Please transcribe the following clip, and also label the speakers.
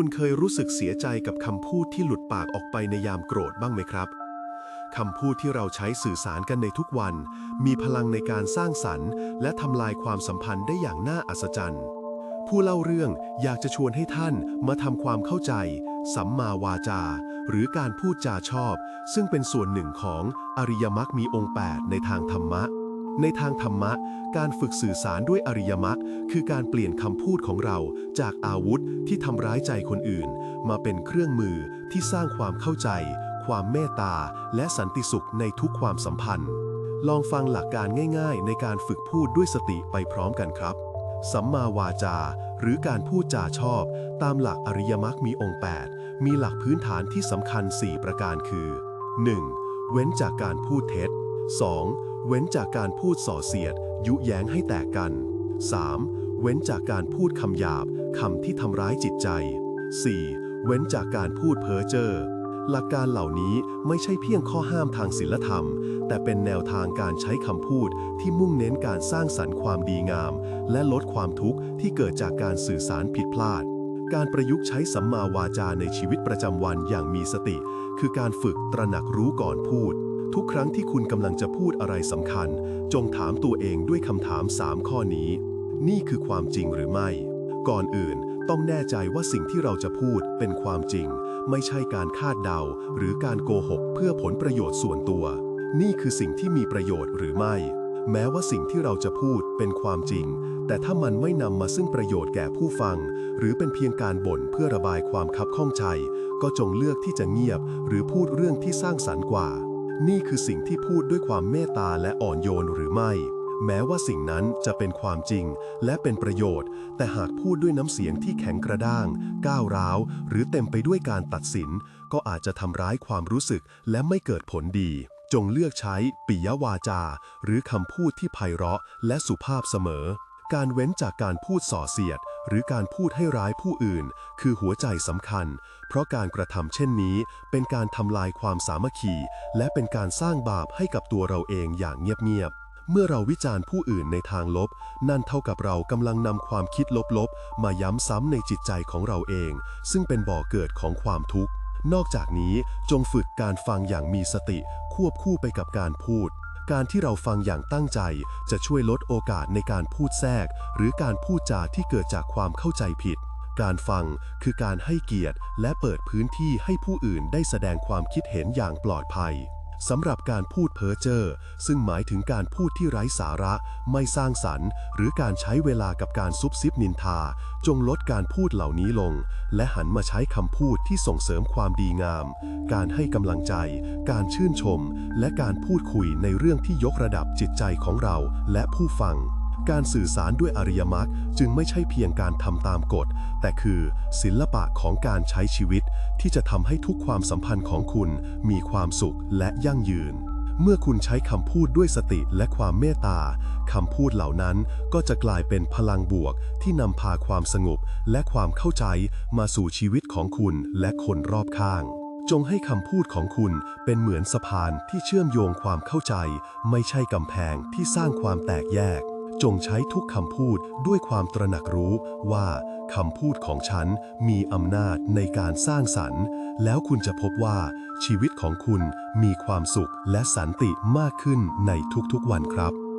Speaker 1: คุณเคยรู้สึกเสียใจกับคำพูดที่หลุดปากออกไปในยามโกรธบ้างไหมครับคำพูดที่เราใช้สื่อสารกันในทุกวัน มีพลังในการสร้างสรรค์ และทำลายความสัมพันธ์ได้อย่างน่าอัศจรรย์ ผู้เล่าเรื่องอยากจะชวนให้ท่านมาทำความเข้าใจ สัมมาวาจา หรือการพูดจาชอบ ซึ่งเป็นส่วนหนึ่งของอริยมรรคมีองค์ 8 ในทางธรรมะ ในทางธรรมะ การฝึกสื่อสารด้วยอริยมรรคคือการเปลี่ยนคำพูดของเราจากอาวุธที่ทำร้ายใจคนอื่น มาเป็นเครื่องมือที่สร้างความเข้าใจ ความเมตตา และสันติสุขในทุกความสัมพันธ์ ลองฟังหลักการง่ายๆ ในการฝึกพูดด้วยสติไปพร้อมกันครับ สัมมาวาจา หรือการพูดจาชอบ ตามหลักอริยมรรคมีองค์ 8 มีหลักพื้นฐานที่สำคัญ 4 ประการคือ 1. เว้นจากการพูดเท็จ 2. เว้นจากการพูดส่อเสียด ยุแย้งให้แตกกัน 3. เว้นจากการพูดคำหยาบคำที่ทำร้ายจิตใจ 4. เว้นจากการพูดเพ้อเจ้อหลักการเหล่านี้ไม่ใช่เพียงข้อห้ามทางศีลธรรม แต่เป็นแนวทางการใช้คำพูดที่มุ่งเน้นการสร้างสรรค์ความดีงาม และลดความทุกข์ที่เกิดจากการสื่อสารผิดพลาด การประยุกต์ใช้สัมมาวาจาในชีวิตประจำวันอย่างมีสติ คือการฝึกตระหนักรู้ก่อนพูด ทุกครั้งที่คุณกำลังจะพูดอะไรสำคัญ จงถามตัวเองด้วยคำถาม 3 ข้อนี้ นี่คือความจริงหรือไม่ ก่อนอื่นต้องแน่ใจว่าสิ่งที่เราจะพูดเป็นความจริง ไม่ใช่การคาดเดา หรือการโกหก เพื่อผลประโยชน์ส่วนตัว นี่คือสิ่งที่มีประโยชน์หรือไม่ แม้ว่าสิ่งที่เราจะพูดเป็นความจริง แต่ถ้ามันไม่นำมาซึ่งประโยชน์แก่ผู้ฟัง หรือเป็นเพียงการบ่นเพื่อระบายความคับข้องใจ ก็จงเลือกที่จะเงียบ หรือพูดเรื่องที่สร้างสรรค์กว่า นี่คือสิ่งที่พูดด้วยความเมตตาและอ่อนโยนหรือไม่ แม้ว่าสิ่งนั้นจะเป็นความจริงและเป็นประโยชน์ แต่หากพูดด้วยน้ำเสียงที่แข็งกระด้าง ก้าวร้าว หรือเต็มไปด้วยการตัดสิน ก็อาจจะทำร้ายความรู้สึกและไม่เกิดผลดี จงเลือกใช้ปิยวาจา หรือคำพูดที่ไพเราะและสุภาพเสมอ การเว้นจากการพูดส่อเสียด หรือการพูดให้ร้ายผู้อื่น คือหัวใจสำคัญ เพราะการกระทำเช่นนี้เป็นการทำลายความสามัคคี และเป็นการสร้างบาปให้กับตัวเราเองอย่างเงียบๆ เมื่อเราวิจารณ์ผู้อื่นในทางลบ นั่นเท่ากับเรากำลังนำความคิดลบๆ มาย้ำซ้ำในจิตใจของเราเอง ซึ่งเป็นบ่อเกิดของความทุกข์ นอกจากนี้จงฝึกการฟังอย่างมีสติ ควบคู่ไปกับการพูด การที่เราฟังอย่างตั้งใจจะช่วยลดโอกาสในการพูดแทรก หรือการพูดจาที่เกิดจากความเข้าใจผิด การฟังคือการให้เกียรติ และเปิดพื้นที่ให้ผู้อื่นได้แสดงความคิดเห็นอย่างปลอดภัย สำหรับการพูดเพ้อเจ้อซึ่งหมายถึงการพูดที่ไร้สาระ ไม่สร้างสรรค์ หรือการใช้เวลากับการซุบซิบนินทา จงลดการพูดเหล่านี้ลง และหันมาใช้คำพูดที่ส่งเสริมความดีงาม การให้กำลังใจ การชื่นชม และการพูดคุยในเรื่องที่ยกระดับจิตใจของเราและผู้ฟัง การสื่อสารด้วยอริยมรรคจึงไม่ใช่เพียงการทำตามกฎ แต่คือศิลปะของการใช้ชีวิต ที่จะทำให้ทุกความสัมพันธ์ของคุณมีความสุขและยั่งยืน เมื่อคุณใช้คำพูดด้วยสติและความเมตตาคำพูดเหล่านั้นก็จะกลายเป็นพลังบวกที่นำพาความสงบ และความเข้าใจมาสู่ชีวิตของคุณและคนรอบข้างจงให้คำพูดของคุณเป็นเหมือนสะพานที่เชื่อมโยงความเข้าใจ ไม่ใช่กำแพงที่สร้างความแตกแยก จงใช้ทุกคำพูดด้วยความตระหนักรู้ว่าคำพูดของฉันมีอำนาจในการสร้างสรรค์ แล้วคุณจะพบว่าชีวิตของคุณมีความสุขและสันติมากขึ้นในทุกๆวันครับ